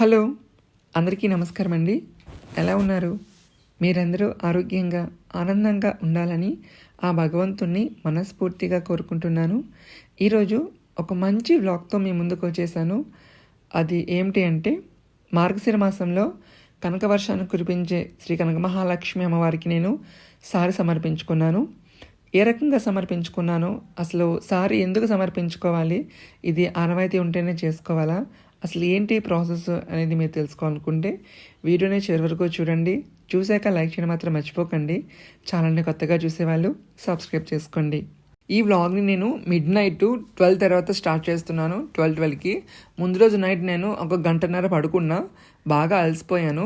Hello అందరికీ నమస్కారం అండి ఎలా ఉన్నారు? మీరందరూ ఆరోగ్యంగా ఆనందంగా ఉండాలని ఆ భగవంతుణ్ణి మనస్ఫూర్తిగా కోరుకుంటున్నాను. ఈరోజు ఒక మంచి వ్లాగ్తో మీ ముందుకు వచ్చేసాను. అది ఏమిటి అంటే మార్గశిర మాసంలో కనక వర్షాన్ని కురిపించే శ్రీ కనక మహాలక్ష్మి అమ్మవారికి నేను సారి సమర్పించుకున్నాను. ఏ రకంగా సమర్పించుకున్నాను అసలు సారీ ఎందుకు సమర్పించుకోవాలి? ఇది ఆనవాయితీ ఉంటేనే చేసుకోవాలా? అసలు ఏంటి ప్రాసెస్ అనేది మీరు తెలుసుకోవాలనుకుంటే వీడియోని చివరి వరకు చూడండి. చూశాక లైక్ చేయడం మాత్రం మర్చిపోకండి. ఛానల్ని కొత్తగా చూసేవాళ్ళు సబ్స్క్రైబ్ చేసుకోండి. ఈ వ్లాగ్ని నేను మిడ్ నైట్ ట్వెల్వ్ తర్వాత స్టార్ట్ చేస్తున్నాను. ట్వెల్వ్ ట్వెల్వ్కి ముందు రోజు నైట్ నేను ఒక గంటన్నర పడుకున్నా. బాగా అలసిపోయాను.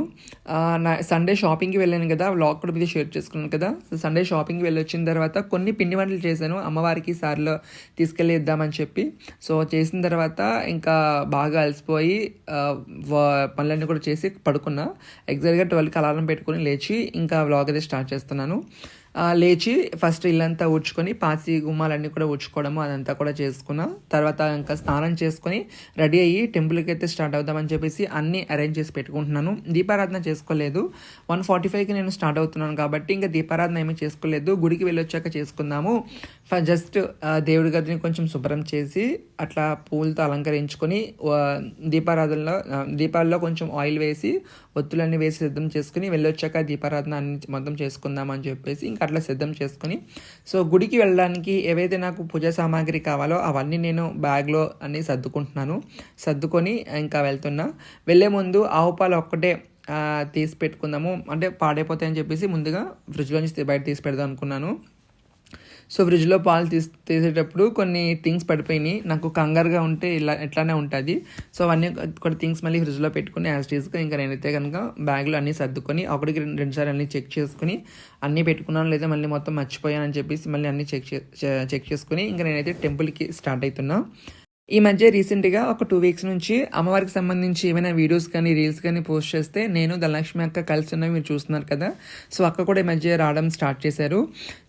నా సండే షాపింగ్కి వెళ్ళాను కదా. వ్లాగ్ కూడా మీద షేర్ చేసుకున్నాను కదా. సో సండే షాపింగ్కి వెళ్ళి వచ్చిన తర్వాత కొన్ని పిండి వంటలు చేశాను. అమ్మవారికి సార్లో తీసుకెళ్ళి ఇద్దామని చెప్పి. సో చేసిన తర్వాత ఇంకా బాగా అలసిపోయి పనులన్నీ కూడా చేసి పడుకున్నా. ఎగ్జాక్ట్గా ట్వెల్వ్కి అలారం పెట్టుకుని లేచి ఇంకా వ్లాగ్ అయితే స్టార్ట్ చేస్తున్నాను. లేచి ఫస్ట్ ఇల్లంతా ఊడ్చుకొని పాసి గుమ్మాలన్నీ కూడా ఊడ్చుకోవడము అదంతా కూడా చేసుకున్నా. తర్వాత ఇంకా స్నానం చేసుకొని రెడీ అయ్యి టెంపుల్కి అయితే స్టార్ట్ అవుదామని చెప్పేసి అన్నీ అరేంజ్ చేసి పెట్టుకుంటున్నాను. దీపారాధన చేసుకోలేదు. వన్ ఫార్టీ ఫైవ్కి నేను స్టార్ట్ అవుతున్నాను కాబట్టి ఇంకా దీపారాధన ఏమీ చేసుకోలేదు. గుడికి వెళ్ళొచ్చాక చేసుకుందాము. ఫ- జస్ట్ దేవుడి గదిని కొంచెం శుభ్రం చేసి అట్లా పూలతో అలంకరించుకొని దీపారాధనలో దీపాల్లో కొంచెం ఆయిల్ వేసి ఒత్తులన్నీ వేసి సిద్ధం చేసుకుని వెళ్ళొచ్చాక దీపారాధన అన్ని మొత్తం చేసుకుందాం అని చెప్పేసి ఇంకా అట్లా సిద్ధం చేసుకుని. సో గుడికి వెళ్ళడానికి ఏవైతే నాకు పూజా సామాగ్రి కావాలో అవన్నీ నేను బ్యాగ్లో అన్నీ సర్దుకుంటున్నాను. సర్దుకొని ఇంకా వెళ్తున్నా. వెళ్ళే ముందు ఆవు పాలు ఒక్కటే తీసి పెట్టుకుందాము. అంటే పాడైపోతాయని చెప్పేసి ముందుగా ఫ్రిడ్జ్లో నుంచి బయట తీసి పెడదాం అనుకున్నాను. సో ఫ్రిడ్జ్లో పాలు తీసి తీసేటప్పుడు కొన్ని థింగ్స్ పడిపోయినాయి. నాకు కంగారుగా ఉంటే ఇలా ఎట్లానే ఉంటుంది. సో అవన్నీ కొన్ని థింగ్స్ మళ్ళీ ఫ్రిడ్జ్లో పెట్టుకుని యాజ్ టీస్గా ఇంకా నేనైతే కనుక బ్యాగ్లో అన్నీ సర్దుకొని ఒకటికి రెండు రెండుసార్లు అన్నీ చెక్ చేసుకుని అన్నీ పెట్టుకున్నాను. లేదా మళ్ళీ మొత్తం మర్చిపోయానని చెప్పేసి మళ్ళీ అన్నీ చెక్ చెక్ చేసుకుని ఇంకా నేనైతే టెంపుల్కి స్టార్ట్ అవుతున్నా ఈ మధ్య రీసెంట్గా ఒక టూ వీక్స్ నుంచి అమ్మవారికి సంబంధించి ఏమైనా వీడియోస్ కానీ రీల్స్ కానీ పోస్ట్ చేస్తే నేను ధనలక్ష్మి అక్క కలిసి ఉన్నవి మీరు చూస్తున్నారు కదా. సో అక్క కూడా ఈ మధ్య రావడం స్టార్ట్ చేశారు.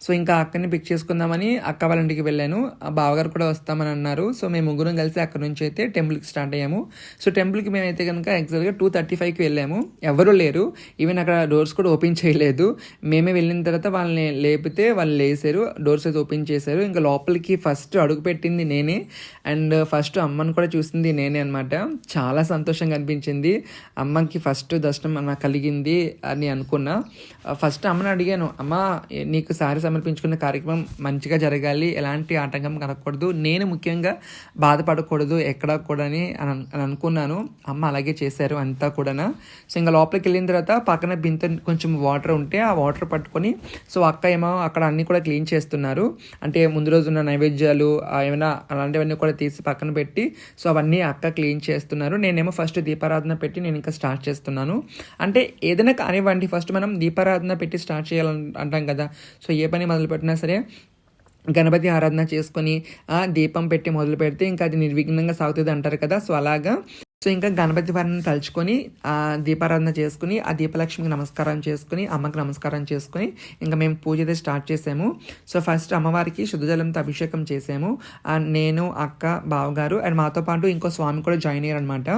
సో ఇంకా అక్కని పిక్ చేసుకుందామని అక్క వాళ్ళ ఇంటికి వెళ్ళాను. ఆ బావగారు కూడా వస్తామని అన్నారు. సో మేము ముగ్గురం కలిసి అక్కడ నుంచి అయితే టెంపుల్కి స్టార్ట్ అయ్యాము. సో టెంపుల్కి మేమైతే కనుక ఎగ్జాక్ట్గా టూ థర్టీ ఫైవ్కి వెళ్ళాము. ఎవరూ లేరు. ఈవెన్ అక్కడ డోర్స్ కూడా ఓపెన్ చేయలేదు. మేమే వెళ్ళిన తర్వాత వాళ్ళని లేపితే వాళ్ళు లేసారు. డోర్స్ అయితే ఓపెన్ చేశారు. ఇంకా లోపలికి ఫస్ట్ అడుగు పెట్టింది నేనే. అండ్ ఫస్ట్ అమ్మని కూడా చూసింది నేనే అనమాట చాలా సంతోషంగా అనిపించింది. అమ్మకి ఫస్ట్ దర్శనం నాకు కలిగింది అని అనుకున్నా. ఫస్ట్ అమ్మని అడిగాను అమ్మ నీకు సారి సమర్పించుకున్న కార్యక్రమం మంచిగా జరగాలి ఎలాంటి ఆటంకం కలగకూడదు నేను ముఖ్యంగా బాధపడకూడదు ఎక్కడ కూడా అని అని అనుకున్నాను. అమ్మ అలాగే చేశారు అంతా కూడా సో ఇంకా లోపలికి వెళ్ళిన తర్వాత పక్కన బింత కొంచెం వాటర్ ఉంటే ఆ వాటర్ పట్టుకొని సో అక్క ఏమో అక్కడ అన్ని కూడా క్లీన్ చేస్తున్నారు. అంటే ముందు రోజు ఉన్న నైవేద్యాలు ఏమైనా అలాంటివన్నీ కూడా తీసి పక్కన పెట్టి సో అవన్నీ అక్క క్లీన్ చేస్తున్నారు. నేనేమో ఫస్ట్ దీపారాధన పెట్టి నేను ఇంకా స్టార్ట్ చేస్తున్నాను. అంటే ఏదైనా కానివ్వండి ఫస్ట్ మనం దీపారాధన పెట్టి స్టార్ట్ చేయాలని అంటాం కదా. సో ఏ పని మొదలు పెట్టినా సరే గణపతి ఆరాధన చేసుకొని ఆ దీపం పెట్టి మొదలు పెడితే ఇంకా అది నిర్విఘ్నంగా సాగుతుంది అంటారు కదా. సో అలాగా సో ఇంకా గణపతి వారిని తలుచుకొని ఆ దీపారాధన చేసుకుని ఆ దీపలక్ష్మికి నమస్కారం చేసుకుని అమ్మకి నమస్కారం చేసుకుని ఇంకా మేము పూజ అయితే స్టార్ట్ చేసాము. సో ఫస్ట్ అమ్మవారికి శుద్ధజలంతో అభిషేకం చేసాము. నేను అక్క బావగారు అండ్ మాతో పాటు ఇంకో స్వామి కూడా జాయిన్ అయ్యారు అనమాట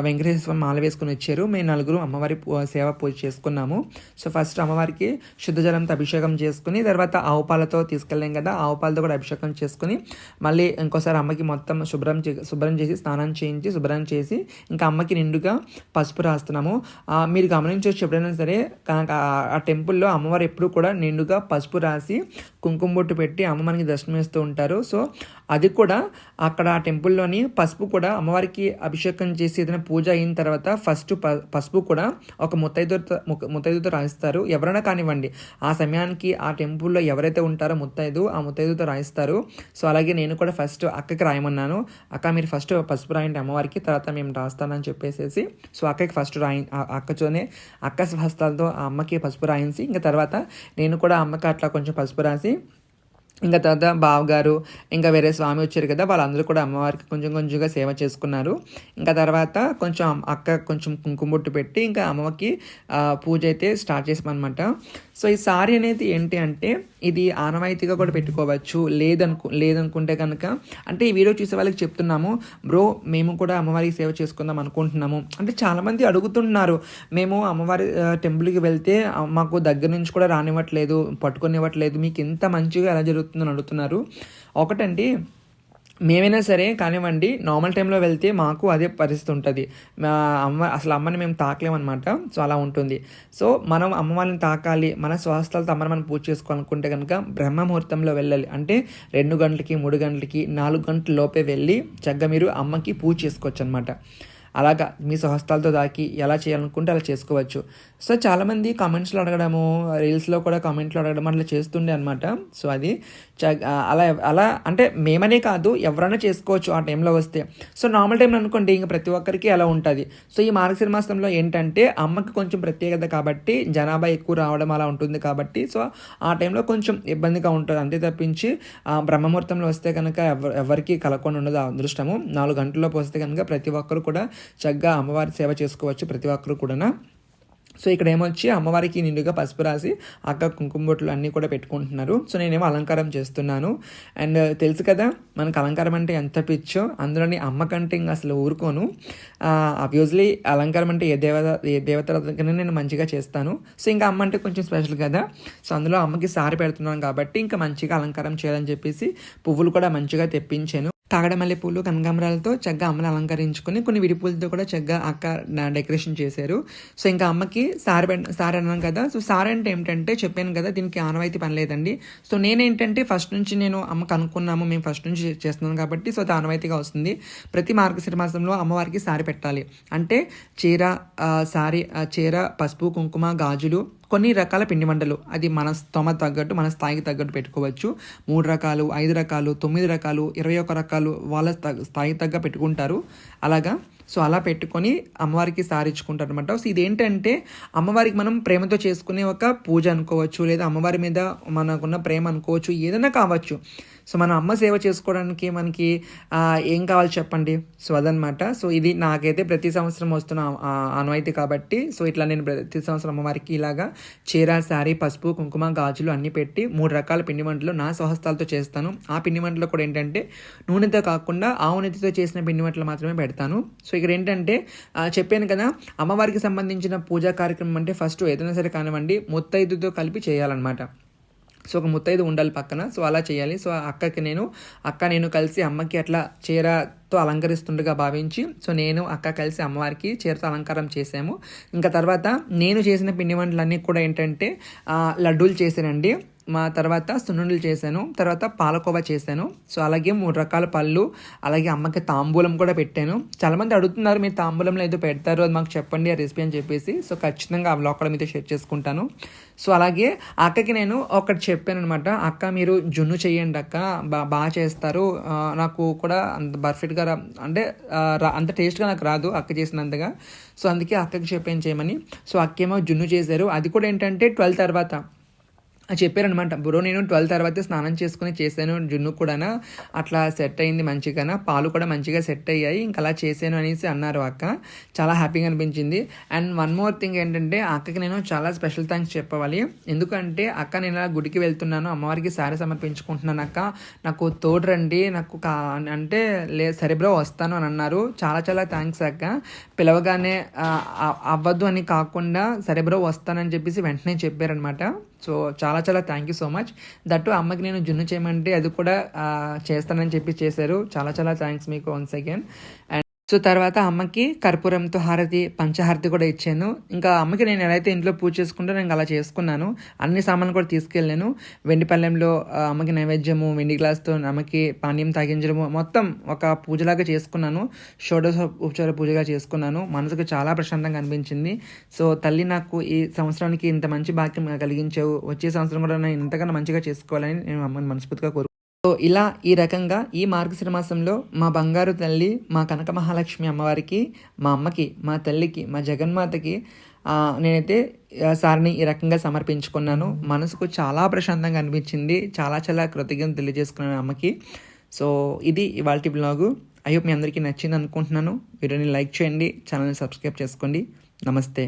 వెంకటేశ్వర స్వామి మాల వేసుకుని వచ్చారు. మేము నలుగురు అమ్మవారి పూ- సేవ పూజ చేసుకున్నాము. సో ఫస్ట్ అమ్మవారికి శుద్ధజలంతో అభిషేకం చేసుకుని తర్వాత ఆవు పాలతో తీసుకెళ్ళాం కదా ఆవు పాలతో కూడా అభిషేకం చేసుకుని మళ్ళీ ఇంకోసారి అమ్మకి మొత్తం శుభ్రం చే శుభ్రం చేసి స్నానం చేయించి శుభ్రం చేసి ఇంకా అమ్మకి నిండుగా పసుపు రాస్తున్నాము. మీరు గమనించవచ్చు ఎప్పుడైనా సరే కనుక ఆ- ఆ టెంపుల్లో అమ్మవారు ఎప్పుడు కూడా నిండుగా పసుపు రాసి కుంకుమ బొట్టు పెట్టి అమ్మ మనకి దర్శనం ఇస్తూ ఉంటారు. సో అది కూడా అక్కడ ఆ టెంపుల్లోని పసుపు కూడా అమ్మవారికి అభిషేకం చేసి ఏదైనా పూజ అయిన తర్వాత ఫస్ట్ ప- పసుపు కూడా ఒక ముత్తైదుతో ముత్తైదుతో రాయిస్తారు. ఎవరైనా కానివ్వండి ఆ సమయానికి ఆ టెంపుల్లో ఎవరైతే ఉంటారో ముత్తైదు ఆ ముత్తైదుతో రాయిస్తారు. సో అలాగే నేను కూడా ఫస్ట్ అక్కకి రాయమన్నాను. అక్క మీరు ఫస్ట్ పసుపు రాయండి అమ్మవారికి తర్వాత మేము రాస్తానని చెప్పేసేసి. సో అక్కకి ఫస్ట్ రాయి అక్కచోనే అక్కతోనే అక్క హస్తాలతో ఆ అమ్మకి పసుపు రాయించి ఇంకా తర్వాత నేను కూడా అమ్మకి అట్లా కొంచెం పసుపు రాసి ఇంకా తర్వాత బావగారు ఇంకా వేరే స్వామి వచ్చారు కదా వాళ్ళందరూ కూడా అమ్మవారికి కొంచెం కొంచెంగా సేవ చేసుకున్నారు. ఇంకా తర్వాత కొంచెం అక్క కొంచెం కుంకుమ బొట్టు పెట్టి ఇంకా అమ్మకి పూజ అయితే స్టార్ట్ చేసామన్నమాట. సో ఈ సారీ అనేది ఏంటి అంటే ఇది ఆనవాయితీగా కూడా పెట్టుకోవచ్చు. లేదనుకు లేదనుకుంటే కనుక అంటే ఈ వీడియో చూసే వాళ్ళకి చెప్తున్నాము బ్రో మేము కూడా అమ్మవారికి సేవ చేసుకుందాం అనుకుంటున్నాము. అంటే చాలామంది అడుగుతున్నారు మేము అమ్మవారి టెంపుల్కి వెళ్తే మాకు దగ్గర నుంచి కూడా రానివ్వట్లేదు పట్టుకొనివ్వట్లేదు మీకు ఇంత మంచిగా ఎలా జరుగుతుందని అడుగుతున్నారు. ఒకటండి మేమైనా సరే కానివ్వండి నార్మల్ టైంలో వెళ్తే మాకు అదే పరిస్థితి ఉంటుంది. అమ్మ అసలు అమ్మని మేము తాకలేమన్నమాట. సో అలా ఉంటుంది. సో మనం అమ్మ వాళ్ళని తాకాలి మన స్వస్థలతో అమ్మని మనం పూజ చేసుకోవాలనుకుంటే కనుక బ్రహ్మ ముహూర్తంలో వెళ్ళాలి. అంటే రెండు గంటలకి మూడు గంటలకి నాలుగు గంటల లోపే వెళ్ళి చక్కగా మీరు అమ్మకి పూజ చేసుకోవచ్చు అనమాట అలాగా మీ స్వహస్తాలతో దాకి ఎలా చేయాలనుకుంటే అలా చేసుకోవచ్చు. సో చాలామంది కామెంట్స్లో అడగడము రీల్స్లో కూడా కామెంట్లు అడగడం అట్లా చేస్తుండే అనమాట సో అది చ- అలా అలా అంటే మేమనే కాదు ఎవరైనా చేసుకోవచ్చు ఆ టైంలో వస్తే. సో నార్మల్ టైంలో అనుకోండి ఇంకా ప్రతి ఒక్కరికి అలా ఉంటుంది. సో ఈ మార్గశిర మాసంలో ఏంటంటే అమ్మకి కొంచెం ప్రత్యేకత కాబట్టి జనాభా ఎక్కువ రావడం అలా ఉంటుంది కాబట్టి సో ఆ టైంలో కొంచెం ఇబ్బందిగా ఉంటుంది. అంతే తప్పించి ఆ బ్రహ్మముహూర్తంలో వస్తే కనుక ఎవరికి కలగకుండా ఉండదు ఆ అదృష్టము. నాలుగు గంటల్లోపు వస్తే కనుక ప్రతి ఒక్కరు కూడా చక్కగా అమ్మవారి సేవ చేసుకోవచ్చు ప్రతి ఒక్కరు కూడా సో ఇక్కడ ఏమొచ్చి అమ్మవారికి నిండుగా పసుపు రాసి అక్క కుంకుమ బొట్లు అన్నీ కూడా పెట్టుకుంటున్నారు. సో నేనేమో అలంకారం చేస్తున్నాను. అండ్ తెలుసు కదా మనకు అలంకారం అంటే ఎంత పిచ్చో అందులోని అమ్మ కంటే ఇంకా అసలు ఊరుకోను. అబ్వియస్లీ అలంకారం అంటే ఏ దేవత ఏ దేవత దగ్గర నేను మంచిగా చేస్తాను. సో ఇంకా అమ్మ అంటే కొంచెం స్పెషల్ కదా. సో అందులో అమ్మకి సారి పెడుతున్నాను కాబట్టి ఇంకా మంచిగా అలంకారం చేయాలని చెప్పేసి పువ్వులు కూడా మంచిగా తెప్పించాను. కాగడమల్లె పూలు కనకాంబరాలతో చక్కగా అమ్మని అలంకరించుకొని కొన్ని విడిపూలతో కూడా చక్కగా అక్క డెకరేషన్ చేశారు. సో ఇంకా అమ్మకి సార్ సార్ అన్నాను కదా. సో సార్ అంటే ఏమిటంటే చెప్పాను కదా దీనికి ఆనవాయితీ పని లేదండి. సో నేనేంటంటే ఫస్ట్ నుంచి నేను అమ్మ కనుక్కున్నాము మేము ఫస్ట్ నుంచి చేస్తున్నాం కాబట్టి సో అది ఆనవాయితీగా వస్తుంది. ప్రతి మార్గశిర మాసంలో అమ్మవారికి సారి పెట్టాలి. అంటే చీర సారీ చీర పసుపు కుంకుమ గాజులు కొన్ని రకాల పిండి వంటలు. అది మన స్తోమ తగ్గట్టు మన స్థాయికి తగ్గట్టు పెట్టుకోవచ్చు. మూడు రకాలు ఐదు రకాలు తొమ్మిది రకాలు ఇరవై ఒక రకాలు వాళ్ళ స్థా- స్థాయికి తగ్గ పెట్టుకుంటారు. అలాగా? సో అలా పెట్టుకొని అమ్మవారికి సారించుకుంటారు అనమాట సో ఇదేంటంటే అమ్మవారికి మనం ప్రేమతో చేసుకునే ఒక పూజ అనుకోవచ్చు లేదా అమ్మవారి మీద మనకున్న ప్రేమ అనుకోవచ్చు ఏదైనా కావచ్చు. సో మనం అమ్మ సేవ చేసుకోవడానికి మనకి ఏం కావాలి చెప్పండి? సో అదనమాట సో ఇది నాకైతే ప్రతి సంవత్సరం వస్తున్న అనువైతే కాబట్టి సో ఇట్లా నేను ప్రతి సంవత్సరం అమ్మవారికి ఇలాగా చీర శారీ పసుపు కుంకుమ గాజులు అన్నీ పెట్టి మూడు రకాల పిండి వంటలు నా స్వహస్తాలతో చేస్తాను. ఆ పిండి వంటలు కూడా ఏంటంటే నూనెతో కాకుండా ఆవు నెత్తితో చేసిన పిండి వంటలు మాత్రమే పెడతాను. సో ఇక్కడ ఏంటంటే చెప్పాను కదా అమ్మవారికి సంబంధించిన పూజా కార్యక్రమం అంటే ఫస్ట్ ఏదైనా సరే కానివ్వండి ముత్తైదుతో కలిపి చేయాలన్నమాట. సో ఒక ముత్తైదు ఉండాలి పక్కన. సో అలా చేయాలి. సో ఆ అక్కకి నేను అక్క నేను కలిసి అమ్మకి అట్లా చీరతో అలంకరిస్తుండగా భావించి సో నేను అక్క కలిసి అమ్మవారికి చీరతో అలంకారం చేసాము ఇంకా తర్వాత నేను చేసిన పిండి వంటలన్నీ కూడా ఏంటంటే లడ్డూలు చేశానండి. మా తర్వాత సున్నుండలు చేశాను తర్వాత పాలకోవా చేశాను. సో అలాగే మూడు రకాల పళ్ళు అలాగే అమ్మకి తాంబూలం కూడా పెట్టాను. చాలామంది అడుగుతున్నారు మీరు తాంబూలంలో ఏదో పెడతారు అది మాకు చెప్పండి ఆ రెసిపీ అని చెప్పేసి. సో ఖచ్చితంగా ఆ బ్లాగ్ కూడా మీతో షేర్ చేసుకుంటాను. సో అలాగే అక్కకి నేను ఒకటి చెప్పాను అనమాట అక్క మీరు జున్ను చేయండి అక్క బా బాగా చేస్తారు. నాకు కూడా అంత పర్ఫెక్ట్గా రా అంటే రా- అంత టేస్ట్గా నాకు రాదు అక్క చేసినంతగా. సో అందుకే అక్కకి చెప్పాను చేయమని. సో అక్కేమో జున్ను చేశారు. అది కూడా ఏంటంటే ట్వెల్వ్ తర్వాత. చెప్పారనమాట బ్రో నేను ట్వెల్వ్ తర్వాత స్నానం చేసుకుని చేశాను జున్ను కూడా అట్లా సెట్ అయింది మంచిగా పాలు కూడా మంచిగా సెట్ అయ్యాయి. ఇంకా అలా చేశాను అనేసి అన్నారు అక్క. చాలా హ్యాపీగా అనిపించింది. అండ్ వన్ మోర్ థింగ్ ఏంటంటే అక్కకి నేను చాలా స్పెషల్ థ్యాంక్స్ చెప్పవాలి ఎందుకంటే అక్క నేను అలా గుడికి వెళ్తున్నాను. అమ్మవారికి సారీ సమర్పించుకుంటున్నాను అక్క. నాకు తోడు రండి నాకు కా అంటే లే సరే బ్రో వస్తాను అని అన్నారు. చాలా చాలా థ్యాంక్స్ అక్క. పిలవగానే అవ్వద్దు అని కాకుండా సరే బ్రో వస్తానని చెప్పేసి వెంటనే చెప్పారనమాట సో చాలా చాలా thank you so much that అమ్మకి నేను జున్ను చేయమంటే అది కూడా చేస్తానని చెప్పి చేశారు. చాలా చాలా థ్యాంక్స్ మీకు వన్స్ అగైన్ అండ్ సో తర్వాత అమ్మకి కర్పూరంతో హారతి పంచహారతి కూడా ఇచ్చాను. ఇంకా అమ్మకి నేను ఎలా అయితే ఇంట్లో పూజ చేసుకుంటే నేను అలా చేసుకున్నాను. అన్ని సామాన్లు కూడా తీసుకెళ్ళాను. వెండి పళ్ళెంలో అమ్మకి నైవేద్యము వెండి గ్లాస్తో అమ్మకి పానీయం తాగించడము మొత్తం ఒక పూజలాగా చేసుకున్నాను. షోడశ ఉపచార పూజగా చేసుకున్నాను. మనసుకు చాలా ప్రశాంతంగా అనిపించింది. సో తల్లి నాకు ఈ సంవత్సరానికి ఇంత మంచి భాగ్యం కలిగించావు. వచ్చే సంవత్సరం కూడా నేను ఇంతకన్నా మంచిగా చేసుకోవాలని నేను అమ్మని మనస్ఫూర్తిగా కోరు సో ఇలా ఈ రకంగా ఈ మార్గశిర మాసంలో మా బంగారు తల్లి మా కనక మహాలక్ష్మి అమ్మవారికి మా అమ్మకి మా తల్లికి మా జగన్మాతకి నేనైతే సార్ని సారిని ఈ రకంగా సమర్పించుకున్నాను. మనసుకు చాలా ప్రశాంతంగా అనిపించింది. చాలా చాలా కృతజ్ఞత తెలియజేసుకున్నాను అమ్మకి. సో ఇది ఇవాళ బ్లాగు. ఐ హోప్ మీ అందరికీ నచ్చింది అనుకుంటున్నాను. వీడియోని లైక్ చేయండి. ఛానల్ని సబ్స్క్రైబ్ చేసుకోండి. నమస్తే.